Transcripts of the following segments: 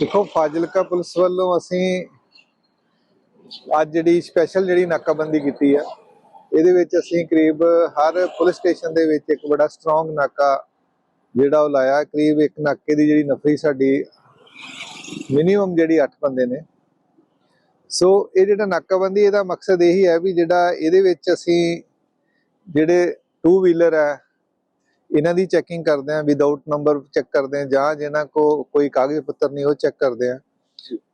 ਦੇਖੋ, ਫਾਜ਼ਿਲਕਾ ਪੁਲਿਸ ਵੱਲੋਂ ਅਸੀਂ ਅੱਜ ਜਿਹੜੀ ਸਪੈਸ਼ਲ ਜਿਹੜੀ ਨਾਕਾਬੰਦੀ ਕੀਤੀ ਆ, ਇਹਦੇ ਵਿੱਚ ਅਸੀਂ ਕਰੀਬ ਹਰ ਪੁਲਿਸ ਸਟੇਸ਼ਨ ਦੇ ਵਿੱਚ ਇੱਕ ਬੜਾ ਸਟਰੋਂਗ ਨਾਕਾ ਜਿਹੜਾ ਉਹ ਲਾਇਆ। ਕਰੀਬ ਇੱਕ ਨਾਕੇ ਦੀ ਜਿਹੜੀ ਨਫਰੀ ਸਾਡੀ ਮਿਨੀਮਮ ਜਿਹੜੀ 8 ਬੰਦੇ ਨੇ। ਸੋ ਇਹ ਜਿਹੜਾ ਨਾਕਾਬੰਦੀ, ਇਹਦਾ ਮਕਸਦ ਇਹੀ ਹੈ ਵੀ ਜਿਹੜਾ ਇਹਦੇ ਵਿੱਚ ਅਸੀਂ ਜਿਹੜੇ ਟੂ ਵੀਲਰ ਹੈ ਇਹਨਾਂ ਦੀ ਚੈਕਿੰਗ ਕਰਦੇ ਆ ਵਿਦਆਊਟ ਨੰਬਰ ਚੈੱਕ ਕਰਦੇ ਆ ਜਾਂ ਜਿਹਨਾਂ ਕੋ ਕੋਈ ਕਾਗਜ਼ ਪੱਤਰ ਨਹੀਂ ਉਹ ਚੈੱਕ ਕਰਦੇ ਆ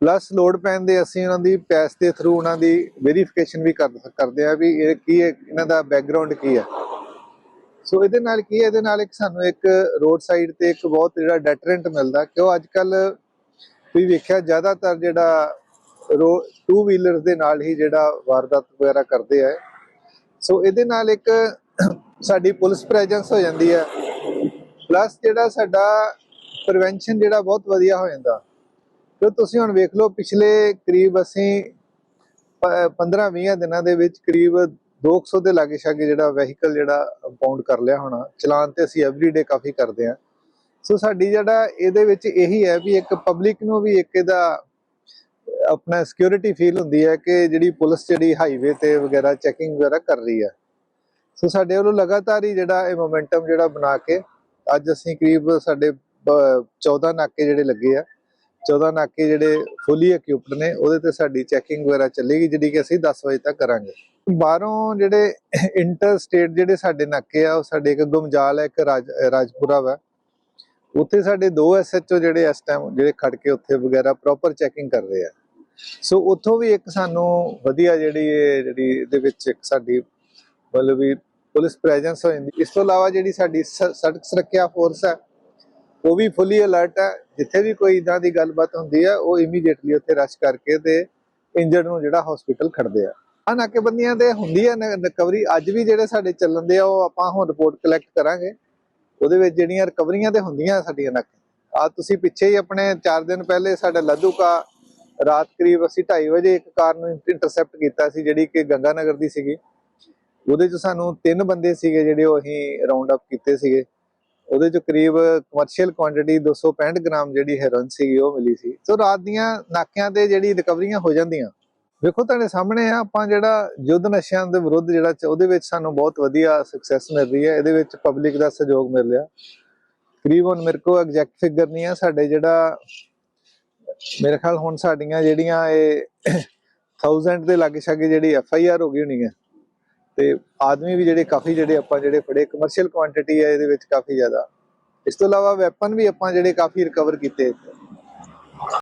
ਪਲੱਸ ਲੋਡ ਪੈਣ ਦੇ ਅਸੀਂ ਉਹਨਾਂ ਦੀ ਪੈਸ ਦੇ ਥਰੂ ਉਹਨਾਂ ਦੀ ਵੈਰੀਫਿਕੇਸ਼ਨ ਵੀ ਕਰਦੇ ਆ ਵੀ ਇਹ ਕੀ ਹੈ, ਇਹਨਾਂ ਦਾ ਬੈਕਗ੍ਰਾਉਂਡ ਕੀ ਹੈ। ਸੋ ਇਹਦੇ ਨਾਲ ਕੀ ਹੈ, ਇਹਦੇ ਨਾਲ ਇੱਕ ਸਾਨੂੰ ਇੱਕ ਰੋਡ ਸਾਈਡ ਤੇ ਇੱਕ ਬਹੁਤ ਜਿਹੜਾ ਡੈਟਰੈਂਟ ਮਿਲਦਾ, ਕਿਉਂ ਅੱਜ ਕੱਲ ਤੁਸੀਂ ਵੇਖਿਆ ਜ਼ਿਆਦਾਤਰ ਜਿਹੜਾ ਰੋ ਟੂ ਵੀਲਰਸ ਦੇ ਨਾਲ ਹੀ ਜਿਹੜਾ ਵਾਰਦਾਤ ਵਗੈਰਾ ਕਰਦੇ ਆ। ਸੋ ਇਹਦੇ ਨਾਲ ਇੱਕ ਸਾਡੀ ਪੁਲਿਸ ਪ੍ਰੈਜ਼ੈਂਸ ਹੋ ਜਾਂਦੀ ਹੈ। ਪਲੱਸ ਜਿਹੜਾ ਸਾਡਾ ਪ੍ਰੀਵੈਂਸ਼ਨ ਜਿਹੜਾ ਬਹੁਤ ਵਧੀਆ ਹੋ ਜਾਂਦਾ। ਕਿਉਂ ਤੁਸੀਂ ਹੁਣ ਵੇਖ ਲਓ, ਪਿਛਲੇ ਕਰੀਬ ਅਸੀਂ 15-20 ਦਿਨਾਂ ਦੇ ਵਿੱਚ ਕਰੀਬ 200 ਦੇ ਲਾਗੇ ਛਾਗੇ ਜਿਹੜਾ ਵਹੀਕਲ ਜਿਹੜਾ ਪਾਉਂਡ ਕਰ ਲਿਆ ਹੋਣਾ, ਚਲਾਨ ਤੇ ਅਸੀਂ ਐਵਰੀਡੇ ਕਾਫੀ ਕਰਦੇ ਆ ਸੋ ਸਾਡੀ ਜਿਹੜਾ ਇਹਦੇ ਵਿੱਚ ਇਹੀ ਹੈ ਵੀ ਇੱਕ ਪਬਲਿਕ ਨੂੰ ਵੀ ਇੱਕ ਇਹਦਾ ਆਪਣਾ ਸਿਕਿਉਰਿਟੀ ਫੀਲ ਹੁੰਦੀ ਹੈ ਕਿ ਜਿਹੜੀ ਪੁਲਿਸ ਜਿਹੜੀ ਹਾਈਵੇ ਤੇ ਵਗੈਰਾ ਚੈਕਿੰਗ ਵਗੈਰਾ ਕਰ ਰਹੀ ਹੈ। ਸੋ ਸਾਡੇ ਵੱਲੋਂ ਲਗਾਤਾਰ ਹੀ ਜਿਹੜਾ ਇਹ ਮੋਮੈਂਟਮ ਜਿਹੜਾ ਬਣਾ ਕੇ ਅੱਜ ਅਸੀਂ ਕਰੀਬ ਸਾਡੇ ਬ- 14 ਨਾਕੇ ਜਿਹੜੇ ਲੱਗੇ ਆ 14 ਨਾਕੇ ਜਿਹੜੇ ਫੁੱਲੀ ਇਕਵਿਪਡ ਨੇ, ਉਹਦੇ ਤੇ ਸਾਡੀ ਚੈਕਿੰਗ ਵਗੈਰਾ ਚੱਲੇਗੀ, ਜਿਹੜੀ ਕਿ ਅਸੀਂ 10 ਵਜੇ ਤੱਕ ਕਰਾਂਗੇ। ਬਾਹਰੋਂ ਜਿਹੜੇ ਇੰਟਰ ਸਟੇਟ ਜਿਹੜੇ ਸਾਡੇ ਨਾਕੇ ਆ, ਉਹ ਸਾਡੇ ਇੱਕ ਗੁਮਜਾਲ ਹੈ ਇੱਕ ਰਾਜ, ਰਾਜਪੁਰਾ ਵਾ। ਉੱਥੇ ਸਾਡੇ ਦੋ ਐਸਐਚਓ ਜਿਹੜੇ ਇਸ ਟਾਈਮ ਜਿਹੜੇ ਖੜ ਕੇ ਉੱਥੇ ਵਗੈਰਾ ਪ੍ਰੋਪਰ ਚੈਕਿੰਗ ਕਰ ਰਹੇ ਆ। ਸੋ ਉੱਥੋਂ ਵੀ ਇੱਕ ਸਾਨੂੰ ਵਧੀਆ ਜਿਹੜੀ ਇਹ ਜਿਹੜੀ ਇਹਦੇ ਵਿੱਚ ਇੱਕ ਸਾਡੀ ਮਤਲਬ ਵੀ ਪੁਲਿਸ ਪ੍ਰੈਜ਼ੈਂਸ ਹੋ ਜਾਂਦੀ। ਇਸ ਤੋਂ ਇਲਾਵਾ ਜਿਹੜੀ ਸਾਡੀ ਸ- ਸੜਕ ਸੁਰੱਖਿਆ ਫੋਰਸ ਹੈ, ਉਹ ਵੀ ਫੁੱਲੀ ਅਲਰਟ ਹੈ। ਜਿੱਥੇ ਵੀ ਕੋਈ ਇਦਾਂ ਦੀ ਗੱਲਬਾਤ ਹੁੰਦੀ ਹੈ, ਉਹ ਇਮੀਡੀਏਟਲੀ ਉੱਥੇ ਰਸ਼ ਕਰਕੇ ਤੇ ਇੰਜਰਡ ਨੂੰ ਜਿਹੜਾ ਹਸਪੀਟਲ ਖੜਦੇ ਆ। ਆ ਨਾਕੇਬੰਦੀਆਂ ਤੇ ਹੁੰਦੀ ਹੈ ਰਿਕਵਰੀ ਅੱਜ ਵੀ ਜਿਹੜੇ ਸਾਡੇ ਚੱਲਣ ਦੇ ਆ, ਉਹ ਆਪਾਂ ਹੁਣ ਰਿਪੋਰਟ ਕਲੈਕਟ ਕਰਾਂਗੇ। ਉਹਦੇ ਵਿੱਚ ਜਿਹੜੀਆਂ ਰਿਕਵਰੀਆਂ ਤੇ ਹੁੰਦੀਆਂ ਸਾਡੀਆਂ ਨੱਕ। ਆ ਤੁਸੀਂ ਪਿੱਛੇ ਹੀ ਆਪਣੇ 4 ਦਿਨ ਪਹਿਲੇ ਸਾਡਾ ਲੱਦੂਕਾ ਰਾਤ ਕਰੀਬ ਅਸੀਂ 2:30 ਵਜੇ ਇੱਕ ਕਾਰ ਨੂੰ ਇੰਟਰਸੈਪਟ ਕੀਤਾ ਸੀ, ਜਿਹੜੀ ਕਿ ਗੰਗਾ ਨਗਰ ਦੀ ਸੀਗੀ। ਉਹਦੇ ਚ ਸਾਨੂੰ ਤਿੰਨ ਬੰਦੇ ਸੀਗੇ ਜਿਹੜੇ ਉਹ ਅਸੀਂ ਰਾਉਂਡ ਅਪ ਕੀਤੇ ਸੀਗੇ। ਉਹਦੇ ਚ ਕਰੀਬ ਕਮਰਸ਼ੀਅਲ ਕੁਆਂਟੀਟੀ 265 ਗ੍ਰਾਮ ਜਿਹੜੀ ਹੈਰੋਇਨ ਸੀਗੀ ਉਹ ਮਿਲੀ ਸੀ। ਸੋ ਰਾਤ ਦੀਆਂ ਨਾਕਿਆਂ ਤੇ ਜਿਹੜੀ ਰਿਕਵਰੀਆਂ ਹੋ ਜਾਂਦੀਆਂ। ਵੇਖੋ ਤੁਹਾਡੇ ਸਾਹਮਣੇ ਆ, ਆਪਾਂ ਜਿਹੜਾ ਯੁੱਧ ਨਸ਼ਿਆਂ ਦੇ ਵਿਰੁੱਧ ਜਿਹੜਾ ਉਹਦੇ ਵਿੱਚ ਸਾਨੂੰ ਬਹੁਤ ਵਧੀਆ ਸਕਸੈਸ ਮਿਲ ਰਹੀ ਹੈ। ਇਹਦੇ ਵਿੱਚ ਪਬਲਿਕ ਦਾ ਸਹਿਯੋਗ ਮਿਲ ਰਿਹਾ। ਕਰੀਬ ਹੁਣ ਮੇਰੇ ਕੋਲ ਐਗਜ਼ੈਕਟ ਫਿਗਰ ਨਹੀਂ ਆ। ਸਾਡੇ ਜਿਹੜਾ, ਮੇਰੇ ਖਿਆਲ ਹੁਣ ਸਾਡੀਆਂ ਜਿਹੜੀਆਂ ਇਹ 1000 ਦੇ ਲਾਗੇ ਛਾਗੇ ਜਿਹੜੀ ਐਫ ਆਈ ਆਰ ਹੋ ਗਈ ਹੋਣੀ ਹੈ ਤੇ ਆਦਮੀ ਵੀ ਜਿਹੜੇ ਕਾਫੀ ਜਿਹੜੇ ਆਪਾਂ ਜਿਹੜੇ ਫੜੇ ਕਮਰਸ਼ੀਅਲ ਕੁਆਂਟੀਟੀ ਹੈ ਇਹਦੇ ਵਿੱਚ ਕਾਫੀ ਜ਼ਿਆਦਾ। ਇਸ ਤੋਂ ਇਲਾਵਾ ਵੈਪਨ ਵੀ ਆਪਾਂ ਜਿਹੜੇ ਕਾਫੀ ਰਿਕਵਰ ਕੀਤੇ